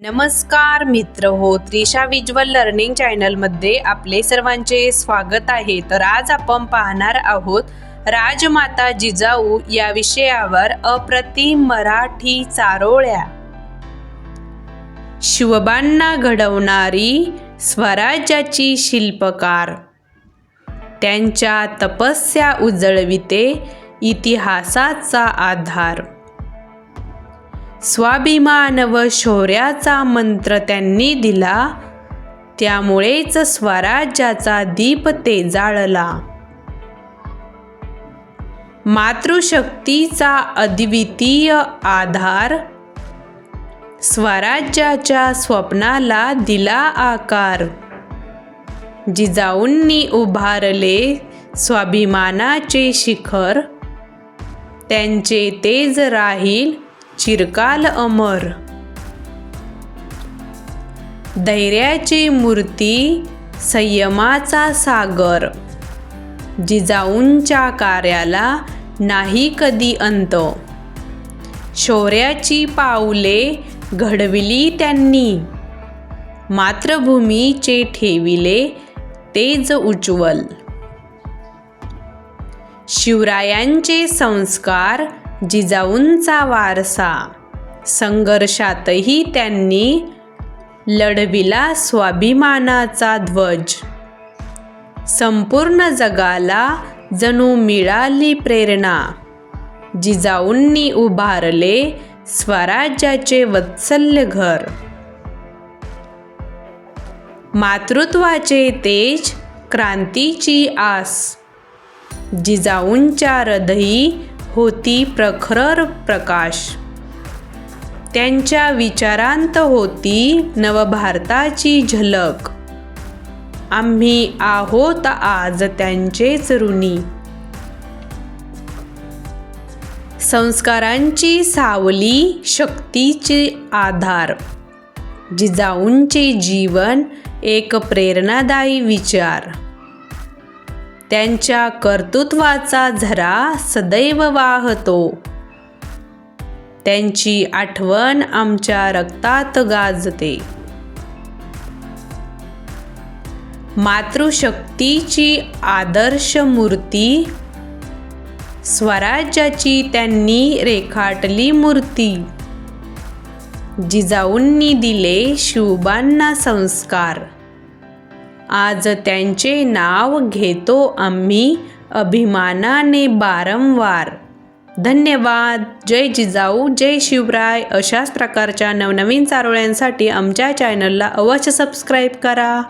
नमस्कार मित्र हो त्रिशा विज्वल लर्निंग चॅनलमध्ये आपले सर्वांचे स्वागत आहे. तर आज आपण पाहणार आहोत राजमाता जिजाऊ या विषयावर अप्रतिम मराठी चारोळ्या. शिवबांना घडवणारी स्वराज्याची शिल्पकार. त्यांच्या तपस्या उजळविते इतिहासाचा आधार. स्वाभिमान व शौर्याचा मंत्र त्यांनी दिला. त्यामुळेच स्वराज्याचा दीप ते जाळला. मातृशक्तीचा अद्वितीय आधार स्वराज्याच्या स्वप्नाला दिला आकार. जिजाऊंनी उभारले स्वाभिमानाचे शिखर. त्यांचे तेज राहील चिरकाल अमर. धैर्याची मूर्ती संयमाचा सागर. जिजाऊंच्या कार्याला नाही कधी अंत. शौर्याची पाऊले घडविली त्यांनी. मातृभूमीचे ठेविले तेज उज्ज्वल. शिवरायांचे संस्कार जिजाऊंचा वारसा. संघर्षातही त्यांनी लढविला स्वाभिमानाचा ध्वज. संपूर्ण जगाला जणू मिळाली प्रेरणा. जिजाऊंनी उभारले स्वराज्याचे वत्सल्य घर मातृत्वाचे तेज क्रांतीची आस. जिजाऊंच्या हृदयी होती प्रखर प्रकाश. त्यांच्या विचारांत होती नवभारताची झलक. आम्ही आहोत आज त्यांचेच ऋणी. संस्कारांची सावली शक्तीचे आधार. जिजाऊंचे जीवन एक प्रेरणादायी विचार. त्यांच्या कर्तृत्वाचा झरा सदैव वाहतो. त्यांची आठवण आमच्या रक्तात गाजते. मातृशक्तीची आदर्श मूर्ती स्वराज्याची त्यांनी रेखाटली मूर्ती. जिजाऊंनी दिले शिवबांना संस्कार. आज त्यांचे नाव घेतो आम्ही अभिमानाने वारंवार धन्यवाद. जय जिजाऊ जय शिवराय. अशाच प्रकारच्या नवनवीन चारोळ्यांसाठी आमच्या चॅनलला अवश्य सबस्क्राईब करा.